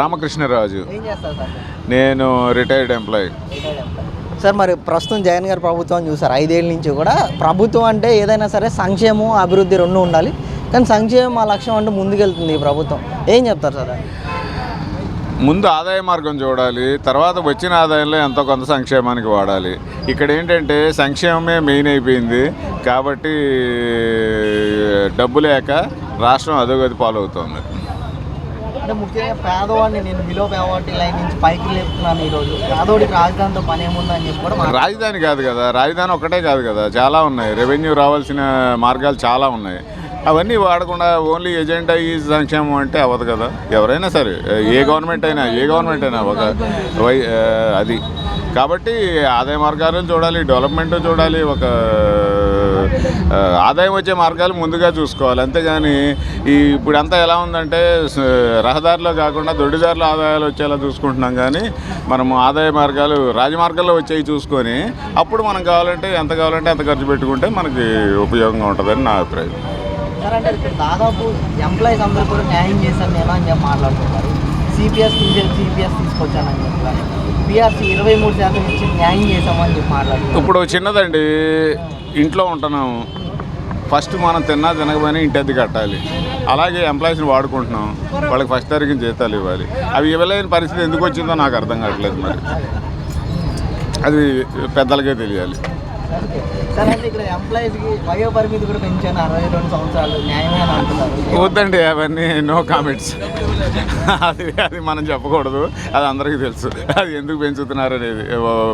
రామకృష్ణరాజు. నేను retired employee sir మరి ప్రస్తుతం జగన్ గారి ప్రభుత్వం చూసారు ఐదేళ్ళ నుంచి కూడా ప్రభుత్వం అంటే ఏదైనా సరే సంక్షేమం అభివృద్ధి రెండు ఉండాలి. కానీ సంక్షేమం ఆ లక్ష్యం అంటే ముందుకెళ్తుంది ఈ ప్రభుత్వం. ఏం చెప్తారు సార్? ముందు ఆదాయ మార్గం చూడాలి తర్వాత వచ్చిన ఆదాయంలో ఎంతో కొంత సంక్షేమానికి వాడాలి. ఇక్కడ ఏంటంటే సంక్షేమమే మెయిన్ అయిపోయింది. కాబట్టి డబ్బు లేక రాష్ట్రం అధోగతి పాలవుతుంది. అంటే ముఖ్యంగా పేదవాడిని నేను బిలో పేదవాడి లైన్ నుంచి పైకి లేపుతున్నాను ఈరోజు. పేదోడికి రాజధానితో పని ఏముందని చెప్పి రాజధాని కాదు కదా రాజధాని ఒకటే కాదు కదా చాలా ఉన్నాయి. రెవెన్యూ రావాల్సిన మార్గాలు చాలా ఉన్నాయి. అవన్నీ వాడకుండా ఓన్లీ ఎజెండా ఈ సంక్షేమం అంటే అవ్వదు కదా. ఎవరైనా సరే ఏ గవర్నమెంట్ అయినా ఏ గవర్నమెంట్ అయినా ఒక వై అది. కాబట్టి ఆదాయ మార్గాలు చూడాలి డెవలప్మెంట్ చూడాలి ఒక ఆదాయం వచ్చే మార్గాలు ముందుగా చూసుకోవాలి. అంతేగాని ఈ ఇప్పుడంతా ఎలా ఉందంటే రహదారిలో కాకుండా దొడ్డిదారుల ఆదాయాలు వచ్చేలా చూసుకుంటున్నాం. కానీ మనము ఆదాయ మార్గాలు రాజమార్గాల్లో వచ్చేవి చూసుకొని అప్పుడు మనం కావాలంటే ఎంత కావాలంటే అంత ఖర్చు పెట్టుకుంటే మనకి ఉపయోగంగా ఉంటుందని నా అభిప్రాయం. సార్ అంటే ఇక్కడ దాదాపు ఎంప్లాయీస్ అందరూ కూడా న్యాయం చేశాను నేను అని చెప్పి మాట్లాడుతున్నారు సిపిఎస్ తీసేసి సిపిఎస్ తీసుకొచ్చానని ఇరవై మూడు శాతం ఇచ్చి న్యాయం చేశామని చెప్పి మాట్లాడుతున్నారు. ఇప్పుడు చిన్నదండి ఇంట్లో ఉంటున్నాము ఫస్ట్ మనం తిన్నా తినకపోయినా ఇంటి అద్దె కట్టాలి. అలాగే ఎంప్లాయీస్ని వాడుకుంటున్నాం. వాళ్ళకి ఫస్ట్ తారీఖున జీతాలు ఇవ్వాలి. అవి ఇవ్వలేని పరిస్థితి ఎందుకు వచ్చిందో నాకు అర్థం కావట్లేదు మరి. అది పెద్దలకే తెలియాలి. సార్ అంటే ఇక్కడ ఎంప్లాయీస్కి వయో పరిమితి కూడా పెంచాను అరవై రెండు సంవత్సరాలు. న్యాయమే అంటున్నారు. వద్దండి అవన్నీ నో కామెంట్స్ అది అది మనం చెప్పకూడదు. అది అందరికీ తెలుసు. అది ఎందుకు పెంచుతున్నారు అనేది.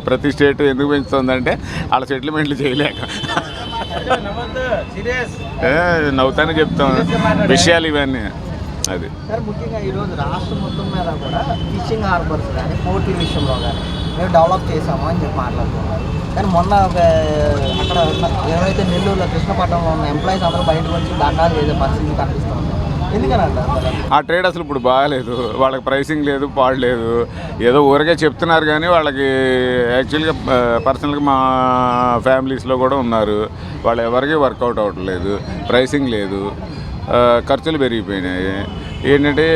ప్రతి స్టేట్ ఎందుకు పెంచుతుందంటే వాళ్ళ సెటిల్మెంట్లు చేయలేక. నవ్వుతానే చెప్తాం. విషయాలు ఇవన్నీ. అది. సార్ ముఖ్యంగా ఈరోజు రాష్ట్రం మొత్తం మీద కూడా ఫిషింగ్ హార్బర్స్ కానీ పోర్టీ విషయంలో కానీ మేము డెవలప్ చేసాము అని చెప్పి మాట్లాడుతున్నారు. కానీ మొన్న ఒక అక్కడ ఏమైతే నెల్లూరులో కృష్ణపట్నంలో ఉన్న ఎంప్లాయీస్ అందరూ బయటకు వచ్చి దండాలు చేసే పరిస్థితి కనిపిస్తుంది ఎందుకని ఆ ట్రేడ్ అసలు ఇప్పుడు బాగాలేదు. వాళ్ళకి ప్రైసింగ్ లేదు పాడలేదు ఏదో ఊరికే చెప్తున్నారు కానీ వాళ్ళకి యాక్చువల్గా పర్సనల్గా మా ఫ్యామిలీస్లో కూడా ఉన్నారు. వాళ్ళు ఎవరికీ వర్కౌట్ అవ్వట్లేదు ప్రైసింగ్ లేదు ఖర్చులు పెరిగిపోయినాయి. ఏంటంటే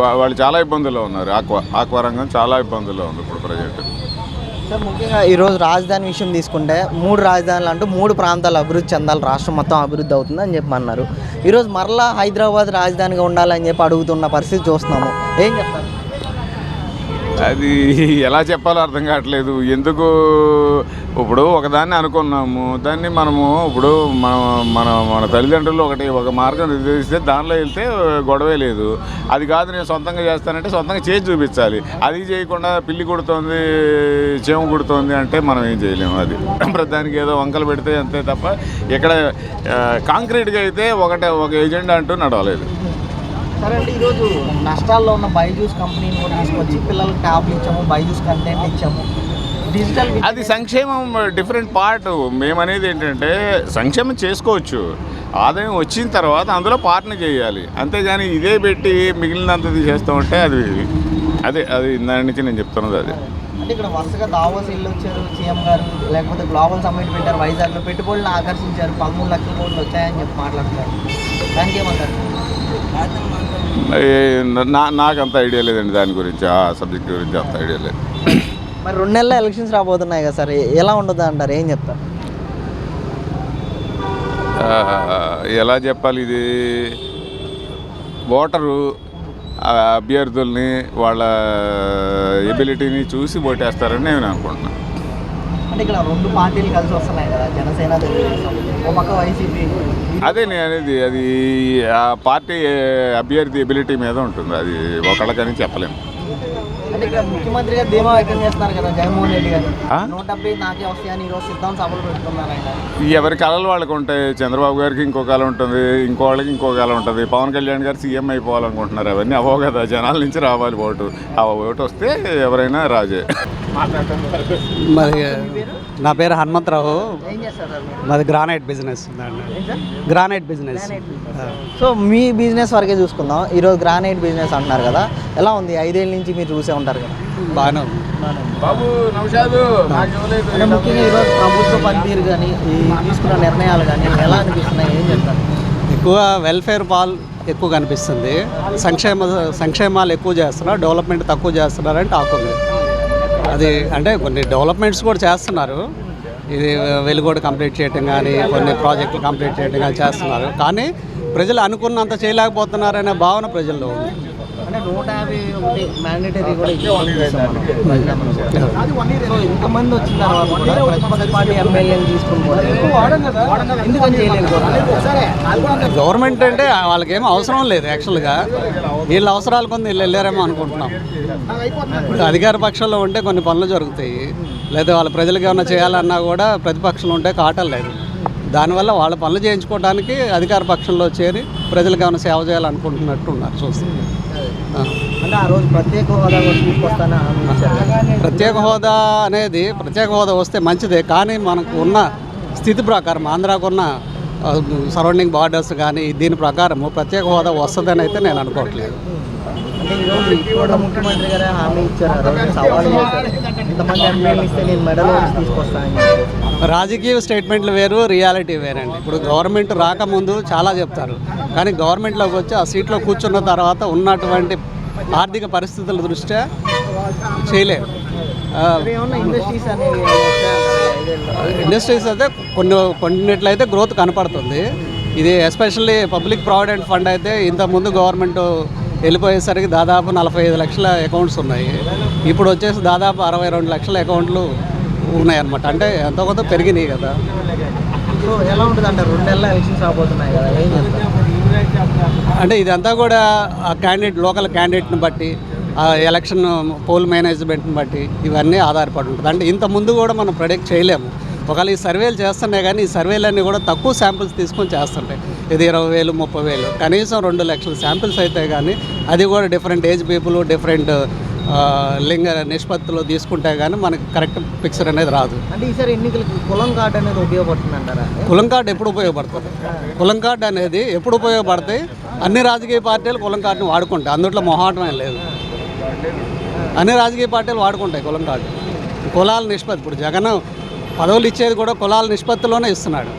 వా- వాళ్ళు చాలా ఇబ్బందుల్లో ఉన్నారు. ఆక్వా ఆక్వా రంగం చాలా ఇబ్బందుల్లో ఉంది ఇప్పుడు ప్రజెంట్. సార్ ముఖ్యంగా ఈరోజు రాజధాని విషయం తీసుకుంటే మూడు రాజధానులు అంటూ మూడు ప్రాంతాలు అభివృద్ధి చెందాలి. రాష్ట్రం మొత్తం అభివృద్ధి అవుతుంది అని చెప్పి అన్నారు. ఈరోజు మరలా హైదరాబాద్ రాజధానిగా ఉండాలని చెప్పి అడుగుతున్న పరిస్థితి చూస్తున్నాము. ఏం చెప్తారు? అది ఎలా చెప్పాలో అర్థం కావట్లేదు. ఎందుకు? ఇప్పుడు ఒకదాన్ని అనుకున్నాము. దాన్ని మనము ఇప్పుడు మన మన మన తల్లిదండ్రులు ఒకటి ఒక మార్గం నిర్దేశిస్తే దానిలో వెళ్తే గొడవే లేదు. అది కాదు నేను సొంతంగా చేస్తానంటే సొంతంగా చేసి చూపించాలి. అది చేయకుండా పిల్లి కుడుతోంది చేమ కుడుతోంది అంటే మనం ఏం చేయలేము అది. ప్రతిదానికి ఏదో వంకలు పెడితే అంతే తప్ప ఇక్కడ కాంక్రీట్గా అయితే ఒకటే ఒక ఏజెండా అంటూ నడవలేదు. సరే అంటే ఈరోజు నష్టాల్లో ఉన్న బైజూస్ కంపెనీని కూడా తీసుకొచ్చి పిల్లలకు ట్యాబ్లు ఇచ్చాము బైజూస్ కంటెంట్ ఇచ్చాము. డిజిటల్ అది సంక్షేమం డిఫరెంట్ పార్ట్ మేమనేది ఏంటంటే సంక్షేమం చేసుకోవచ్చు. ఆదాయం వచ్చిన తర్వాత అందులో పార్ట్ని చేయాలి. అంతేగాని ఇదే పెట్టి మిగిలినంత చేస్తూ ఉంటే అది అదే అది దాని నుంచి నేను చెప్తున్నది అది. అంటే ఇక్కడ వరుసగా దావోస్ ఇల్లు వచ్చారు సీఎం గారు లేకపోతే గ్లోబల్ సమ్మిట్ పెట్టారు వైజాగ్లో పెట్టుబడులను ఆకర్షించారు పదమూడు లక్షల కోట్లు వచ్చాయని చెప్పి మాట్లాడుతున్నారు. దానికి ఏమంటారు ఏ, నా నాకు అంత ఐడియా లేదండి దాని గురించి ఆ సబ్జెక్ట్ గురించి అంత ఐడియా లేదు. మరి రెండు నెలల ఎలక్షన్స్ రాబోతున్నాయి కదా సార్ ఎలా ఉండదు అంటారు ఏం చెప్తారు? ఎలా చెప్పాలి ఇది? ఓటరు అభ్యర్థుల్ని వాళ్ళ ఎబిలిటీని చూసి ఓటేస్తారని నేను అనుకుంటున్నాను అంటే ఇక్కడ రెండు పార్టీలు కలిసి వస్తున్నాయి కదా జనసేన తెలుగుదేశం. ఒక పక్క వైసీపీ. అదే నేను అనేది అది ఆ పార్టీ అభ్యర్థి ఎబిలిటీ మీద ఉంటుంది. అది ఒకళ్ళకని చెప్పలేము ఇక్కడ ముఖ్యమంత్రి గారు ధీమా వ్యక్తం చేస్తున్నారు కదా జగన్మోహన్ రెడ్డి గారు? నూట డెబ్బై నాకే వస్తాయని ఈరోజు సిద్ధం సభలు పెడుతున్నారు ఆయన. ఎవరి కళలు వాళ్ళకి ఉంటాయి? చంద్రబాబు గారికి ఇంకో కాలం ఉంటుంది ఇంకో వాళ్ళకి ఇంకో కాలం ఉంటుంది. పవన్ కళ్యాణ్ గారు సీఎం అయిపోవాలనుకుంటున్నారు. అవన్నీ అవ్వవు కదా జనాల నుంచి రావాలి ఓటు. ఆ ఓటు వస్తే ఎవరైనా రాజే. మాది నా పేరు హనుమంతరావు. ఏం చేస్తారు సార్ మీరు? మాది granite business. Granite business. So మీ బిజినెస్ వరకే చూసుకుందాం. ఈరోజు గ్రానైట్ బిజినెస్ అంటున్నారు కదా ఎలా ఉంది? ఐదేళ్ళ నుంచి మీరు చూసే ఉంటారు. కదా. బాగానే ఉంది. బాబు నౌషాదు అంటే ముఖ్యంగా ఈరోజు ప్రభుత్వ పనితీరు కానీ ఈ తీసుకున్న నిర్ణయాలు కానీ ఎలా అనిపిస్తున్నాయి? ఏం చెప్తారు? ఎక్కువ వెల్ఫేర్ పాల్ ఎక్కువ కనిపిస్తుంది. సంక్షేమ సంక్షేమాలు ఎక్కువ చేస్తున్నారు. డెవలప్మెంట్ తక్కువ చేస్తున్నారని టాక్ ఉంది. అది అంటే కొన్ని డెవలప్మెంట్స్ కూడా చేస్తున్నారు. ఇది వెలుగోడు కంప్లీట్ చేయటం కానీ కొన్ని ప్రాజెక్టులు కంప్లీట్ చేయటం కానీ చేస్తున్నారు. కానీ ప్రజలు అనుకున్నంత చేయలేకపోతున్నారనే భావన ప్రజల్లో ఉంది. అంటే నూట యాభై ఒకటి మ్యాండేటరీ కూడా. సో ఇంతమంది వచ్చిన తర్వాత కూడా ప్రతిపక్ష పార్టీ ఎమ్మెల్యేని తీసుకుని ఎందుకని గవర్నమెంట్? అంటే వాళ్ళకి ఏమీ అవసరం లేదు యాక్చువల్గా వీళ్ళ అవసరాలు కొన్ని వీళ్ళు వెళ్ళారేమో అనుకుంటున్నాం. ఇప్పుడు అధికార పక్షంలో ఉంటే కొన్ని పనులు జరుగుతాయి. లేదా వాళ్ళ ప్రజలకు ఏమైనా చేయాలన్నా కూడా ప్రతిపక్షంలో ఉంటే కాటం లేదు. దానివల్ల వాళ్ళ పనులు చేయించుకోవడానికి అధికార పక్షంలో చేరి ప్రజలకు ఏమైనా సేవ చేయాలనుకుంటున్నట్టు ఉన్నారు. చూస్తే. ఆ. రోజు ప్రత్యేక హోదా. ప్రత్యేక హోదా అనేది ప్రత్యేక హోదా వస్తే మంచిదే కానీ మనకు ఉన్న స్థితి ప్రకారం ఆంధ్రాకున్న సరౌండింగ్ బార్డర్స్ కానీ దీని ప్రకారం ప్రత్యేక హోదా వస్తుందని అయితే నేను అనుకోవట్లేదు ముఖ్యమంత్రి గారే హామీ ఇచ్చారు. రాజకీయ స్టేట్మెంట్లు వేరు రియాలిటీ వేరండి ఇప్పుడు గవర్నమెంట్ రాకముందు చాలా చెప్తారు కానీ గవర్నమెంట్లోకి వచ్చి ఆ సీట్లో కూర్చున్న తర్వాత ఉన్నటువంటి ఆర్థిక పరిస్థితుల దృష్ట్యా ఏమన్నా ఇండస్ట్రీస్ అయితే కొన్ని కొన్నిట్లయితే గ్రోత్ కనపడుతుంది. ఇది ఎస్పెషల్లీ పబ్లిక్ ప్రావిడెంట్ ఫండ్ అయితే ఇంతకుముందు గవర్నమెంట్ వెళ్ళిపోయేసరికి దాదాపు నలభై ఐదు లక్షల అకౌంట్స్ ఉన్నాయి. ఇప్పుడు వచ్చేసి దాదాపు అరవై రెండు లక్షల అకౌంట్లు ఉన్నాయన్నమాట. అంటే ఎంతో కొంత పెరిగినాయి కదా. సో ఎలా ఉంటుంది అంటే రెండు నెలల ఎలక్షన్స్ రాబోతున్నాయి కదా అంటే ఇదంతా కూడా ఆ క్యాండిడేట్ లోకల్ క్యాండిడేట్ని బట్టి ఆ ఎలక్షన్ పోల్ మేనేజ్మెంట్ని బట్టి ఇవన్నీ ఆధారపడి ఉంటుంది. అంటే ఇంత ముందు కూడా మనం ప్రొడక్ట్ చేయలేము. ఒకవేళ ఈ సర్వేలు చేస్తున్నాయి కానీ ఈ సర్వేలన్నీ కూడా తక్కువ శాంపిల్స్ తీసుకొని చేస్తుంటాయి. ఇది ఇరవై వేలు ముప్పై వేలు. కనీసం రెండు లక్షల శాంపిల్స్ అయితే కానీ అది కూడా డిఫరెంట్ ఏజ్ పీపుల్ డిఫరెంట్ లింగ నిష్పత్తిలో తీసుకుంటే కానీ మనకి కరెక్ట్ పిక్చర్ అనేది రాదు. అంటే ఈసారి ఎన్నికలకి కులం కార్డు అనేది ఉపయోగపడుతుంది అంటారా కులం కార్డు ఎప్పుడు ఉపయోగపడుతుంది? కులం కార్డు అనేది ఎప్పుడు ఉపయోగపడతాయి? అన్ని రాజకీయ పార్టీలు కులం కార్డుని వాడుకుంటాయి. అందుట్లో మొహాటమే లేదు. అన్ని రాజకీయ పార్టీలు వాడుకుంటాయి కులం కార్డు. కులాల నిష్పత్తి. ఇప్పుడు జగన్ పదవులు ఇచ్చేది కూడా కులాల నిష్పత్తిలోనే ఇస్తున్నాడు.